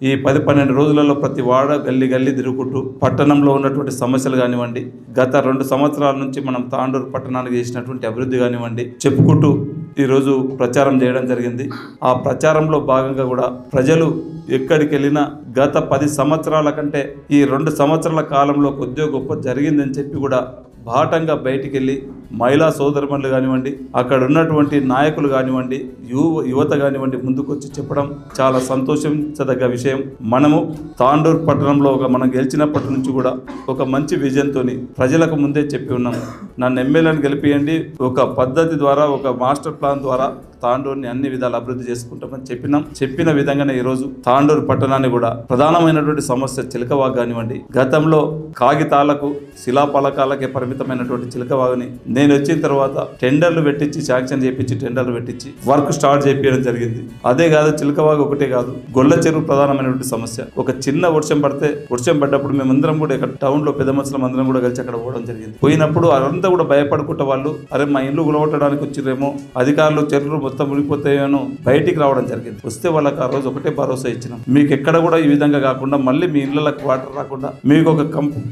ఈ పది పన్నెండు రోజులలో ప్రతి వాడ గల్లి గల్లి తిరుగుకుంటూ పట్టణంలో ఉన్నటువంటి సమస్యలు కానివ్వండి గత రెండు సంవత్సరాల నుంచి మనం తాండూరు పట్టణానికి చేసినటువంటి అభివృద్ధి కానివ్వండి చెప్పుకుంటూ ఈరోజు ప్రచారం చేయడం జరిగింది. ఆ ప్రచారంలో భాగంగా కూడా ప్రజలు ఎక్కడికి వెళ్ళినా గత పది సంవత్సరాల కంటే ఈ రెండు సంవత్సరాల కాలంలో కొద్దిగా గొప్ప జరిగిందని చెప్పి కూడా బాటంగా బయటికి వెళ్ళి మహిళా సోదరుమణులు కానివ్వండి అక్కడ ఉన్నటువంటి నాయకులు కానివ్వండి యువ యువత కానివ్వండి ముందుకొచ్చి చెప్పడం చాలా సంతోషించదగ్గ విషయం. మనము తాండూరు పట్టణంలో ఒక మనం గెలిచినప్పటి నుంచి కూడా ఒక మంచి విజన్తో ప్రజలకు ముందే చెప్పి ఉన్నాం నన్ను ఎమ్మెల్యేని గెలిపియండి ఒక పద్ధతి ద్వారా ఒక మాస్టర్ ప్లాన్ ద్వారా తాండూరుని అన్ని విధాలు అభివృద్ధి చేసుకుంటామని చెప్పినాం. చెప్పిన విధంగానే ఈరోజు తాండూరు పట్టణాన్ని కూడా ప్రధానమైనటువంటి సమస్య చిలకవాగు కానివ్వండి గతంలో కాగితాలకు శిలాపలకాలకే పరిమితమైనటువంటి చిలకవాగుని నేను వచ్చిన తర్వాత టెండర్లు పెట్టించి శాంక్షన్ చేపించి టెండర్లు పెట్టించి వర్క్ స్టార్ట్ చేయడం జరిగింది. అదే కాదు చిలకవాగు ఒకటే కాదు గొల్ల చెరువు ప్రధానమైనటువంటి సమస్య. ఒక చిన్న వర్షం పడితే వర్షం పడ్డప్పుడు మేమందరం కూడా ఇక్కడ టౌన్లో పెద్ద మనుషులం అందరం కూడా కలిసి అక్కడ పోవడం జరిగింది. పోయినప్పుడు అదంతా కూడా భయపడుకుంటే వాళ్ళు అరే మా ఇల్లు గులగొట్టడానికి వచ్చిరేమో అధికారులు చెరువులు మొత్తం మునిగిపోతాయేమో బయటికి రావడం జరిగింది. వస్తే వాళ్ళకి ఆ రోజు ఒకటే భరోసా ఇచ్చినాం. మీకు ఎక్కడ కూడా ఈ విధంగా కాకుండా మళ్ళీ మీ ఇళ్ళకి వాటర్ రాకుండా మీకు ఒక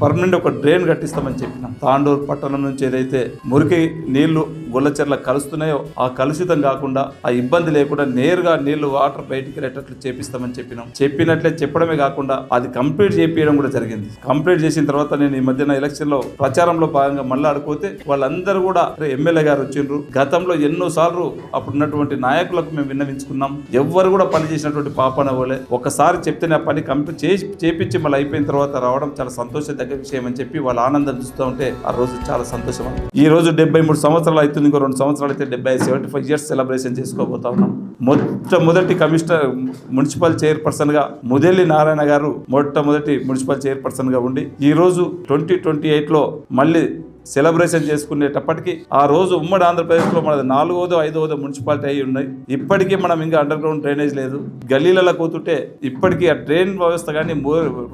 పర్మనెంట్ ఒక డ్రైన్ కట్టిస్తామని చెప్పినాం. తాండూరు పట్టణం నుంచి ఏదైతే మురికి నీళ్ళు గొల్లచెర్ల కలుస్తున్నాయో ఆ కలుషితం కాకుండా ఆ ఇబ్బంది లేకుండా నేరుగా నీళ్ళు వాటర్ బయటికి వెళ్ళేటట్లు చేపిస్తామని చెప్పినాం. చెప్పినట్లే చెప్పడమే కాకుండా అది కంప్లీట్ చేపించడం కూడా జరిగింది. కంప్లీట్ చేసిన తర్వాత నేను ఈ మధ్యన ఎలక్షన్లో ప్రచారంలో భాగంగా మళ్ళీ ఆడుకోతే వాళ్ళందరూ కూడా ఎమ్మెల్యే గారు వచ్చిండ్రు. గతంలో ఎన్నో సార్లు అప్పుడు ఉన్నటువంటి నాయకులకు మేము విన్నవించుకున్నాం. ఎవ్వరు కూడా పని చేసినటువంటి పాపన పోలే ఒకసారి చెప్తేనే ఆ పని కంప్లీట్ చేసి చేపించి మళ్ళీ అయిపోయిన తర్వాత రావడం చాలా సంతోషదగ్గ విషయం అని చెప్పి వాళ్ళ ఆనందం చూస్తూ ఉంటే ఆ రోజు చాలా సంతోషం. ఈ రోజు డెబ్బై మూడు సంవత్సరాలు అవుతుంది. ఇంకో రెండు సంవత్సరాలు అయితే డెబ్బై సెవెంటీ ఫైవ్ ఇయర్స్ సెలబ్రేషన్ చేసుకోబోతా ఉన్నాం. మొట్టమొదటి కమిషనర్ మున్సిపల్ చైర్పర్సన్గా ముదేలి నారాయణ గారు మొట్టమొదటి మున్సిపల్ చైర్పర్సన్గా ఉండి ఈరోజు ట్వంటీ ట్వంటీ ఎయిట్లో మళ్ళీ సెలబ్రేషన్ చేసుకునేటప్పటికి ఆ రోజు ఉమ్మడి ఆంధ్రప్రదేశ్లో మనది నాలుగోదో ఐదోదో మున్సిపాలిటీ అయి ఉన్నాయి. ఇప్పటికీ మనం ఇంకా అండర్ గ్రౌండ్ డ్రైనేజ్ లేదు. గల్లీలలో కూతుంటే ఇప్పటికీ ఆ డ్రైన్ వ్యవస్థ కానీ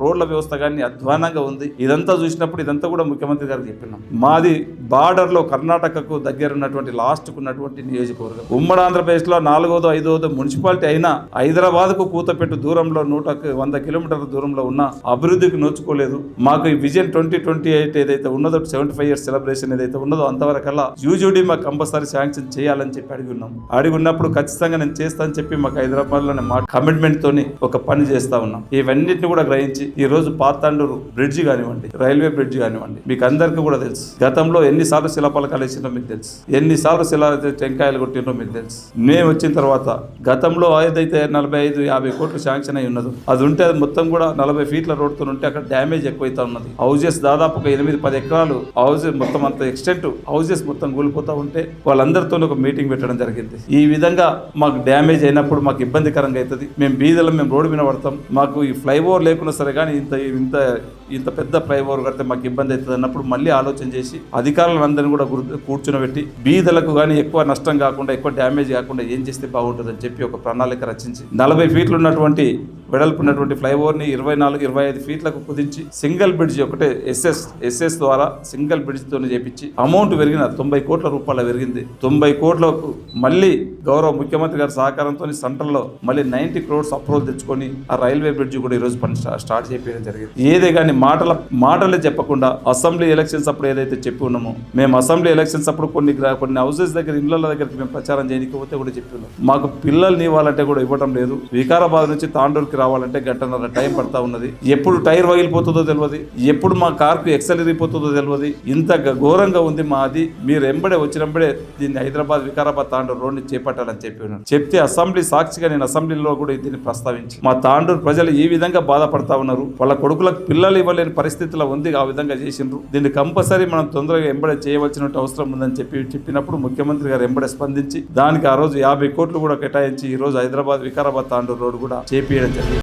రోడ్ల వ్యవస్థ కానీ అధ్వానంగా ఉంది. ఇదంతా చూసినప్పుడు ఇదంతా కూడా ముఖ్యమంత్రి గారికి చెప్పినాం. మాది బార్డర్లో కర్ణాటకకు దగ్గర ఉన్నటువంటి లాస్ట్ ఉన్నటువంటి నియోజకవర్గం. ఉమ్మడి ఆంధ్రప్రదేశ్లో నాలుగోదో ఐదోదో మున్సిపాలిటీ అయినా హైదరాబాద్కు కూతపెట్టు దూరంలో నూట వంద కిలోమీటర్ల దూరంలో ఉన్న అభివృద్ధికి నోచుకోలేదు. మాకు ఈ విజన్ ట్వంటీ ట్వంటీ ఎయిట్ ఏదైతే ఉన్నదో సెవెంటీ ఫైవ్ ఇయర్స్ సెలబ్రేషన్ ఏదైతే ఉన్నదో అంతవరకల్లా యూజీడీ మాకు కంపల్సరీ శాంక్షన్ చేయాలని చెప్పి అడిగి ఉన్నాం. అడిగి ఉన్నప్పుడు ఖచ్చితంగా నేను చేస్తానని చెప్పి మాకు హైదరాబాద్లోనే మా కమిట్మెంట్ తోని ఒక పని చేస్తా ఉన్నాం. ఇవన్నిటిని కూడా గ్రహించి ఈ రోజు పాతాండూరు బ్రిడ్జ్ కానివ్వండి రైల్వే బ్రిడ్జ్ కానివ్వండి మీకు అందరికీ కూడా తెలుసు. గతంలో ఎన్నిసార్లు శిలపలకాలు వేసిందో మీకు తెలుసు. ఎన్నిసార్లు శిలా టెంకాయలు కొట్టిందో మీకు తెలుసు. మేము వచ్చిన తర్వాత గతంలో ఏదైతే నలభై ఐదు యాభై కోట్లు శాంక్షన్ అయి ఉన్నదో అది ఉంటే అది మొత్తం కూడా నలభై ఫీట్ల రోడ్తో ఉంటే అక్కడ డ్యామేజ్ ఎక్కువైతే ఉన్నది. హౌజెస్ దాదాపు ఒక ఎనిమిది పది ఎకరాలు హౌజెస్ మొత్తం అంత ఎక్స్టెంట్ హౌజెస్ మొత్తం కూలిపోతూ ఉంటే వాళ్ళందరితో ఒక మీటింగ్ పెట్టడం జరిగింది. ఈ విధంగా మాకు డ్యామేజ్ అయినప్పుడు మాకు ఇబ్బందికరంగా అవుతుంది మేము బీదలం మేము రోడ్డు మీద పడతాం. మాకు ఈ ఫ్లైఓవర్ లేకున్నా సరే కానీ ఇంత ఇంత ఇంత పెద్ద ఫ్లైఓవర్ కడితే మాకు ఇబ్బంది అవుతుంది అన్నప్పుడు మళ్ళీ ఆలోచన చేసి అధికారులందరినీ కూడా కూర్చునబెట్టి బీదలకు కానీ ఎక్కువ నష్టం కాకుండా ఎక్కువ డ్యామేజ్ కాకుండా ఏం చేస్తే బాగుంటుందని చెప్పి ఒక ప్రణాళిక రచించి నలభై ఫీట్లు ఉన్నటువంటి వెడల్పు ఉన్నటువంటి ఫ్లైఓవర్ని ఇరవై నాలుగు ఇరవై ఐదు ఫీట్లకు కుదించి సింగిల్ బ్రిడ్జ్ ఒకటే ఎస్ఎస్ ఎస్ఎస్ ద్వారా సింగిల్ బ్రిడ్జ్ తో చేపించి అమౌంట్ పెరిగిన తొంభై కోట్ల రూపాయల పెరిగింది. తొంభై కోట్లకు మళ్ళీ గౌరవ ముఖ్యమంత్రి గారి సహకారంతో సెంట్రల్లో మళ్ళీ నైన్టీ క్రోడ్స్ అప్రూవల్ తెచ్చుకొని ఆ రైల్వే బ్రిడ్జ్ కూడా ఈ రోజు పని స్టార్ట్ చేయడం జరిగింది. ఏదే కానీ మాటల మాటలే చెప్పకుండా అసెంబ్లీ ఎలక్షన్స్ అప్పుడు ఏదైతే చెప్పి ఉన్నామో మేము అసెంబ్లీ ఎలక్షన్స్ అప్పుడు కొన్ని గ్రా- కొన్ని హౌసెస్ దగ్గర ఇళ్ళ దగ్గరికి మేము ప్రచారం చేయకపోతే కూడా చెప్పి ఉన్నాం. మాకు పిల్లల్ని ఇవ్వాలంటే కూడా ఇవ్వడం లేదు. వికారాబాద్ నుంచి తాండూరుకి రావాలంటే గంటన్నర టైం పడతా ఉన్నది. ఎప్పుడు టైర్ పగిలిపోతుందో తెలియదు ఎప్పుడు మా కార్కు ఎక్సెల్ ఇరిగిపోతుందో తెలియదు ఇంత గ- ఘోరంగా ఉంది మాది. మీరు ఎంబడే వచ్చినప్పుడే దీన్ని హైదరాబాద్ వికారాబాద్ తాండూరు రోడ్ని చేపట్టాలని చెప్పి ఉన్నాను చెప్తే అసెంబ్లీ సాక్షిగా నేను అసెంబ్లీలో కూడా దీన్ని ప్రస్తావించి మా తాండూరు ప్రజలు ఈ విధంగా బాధపడతా ఉన్నారు. వాళ్ళ కొడుకులకు పిల్లలు ఇవ్వలేని పరిస్థితిలో ఉంది ఆ విధంగా చేసిండ్రు. దీన్ని కంపల్సరీ మనం తొందరగా ఎంబడే చేయవలసిన అవసరం ఉందని చెప్పి చెప్పినప్పుడు ముఖ్యమంత్రి గారు ఎంబడే స్పందించి దానికి ఆ రోజు యాభై కోట్లు కూడా కేటాయించి ఈ రోజు హైదరాబాద్ వికారాబాద్ తాండూరు రోడ్డు కూడా చేపియడం జరిగింది.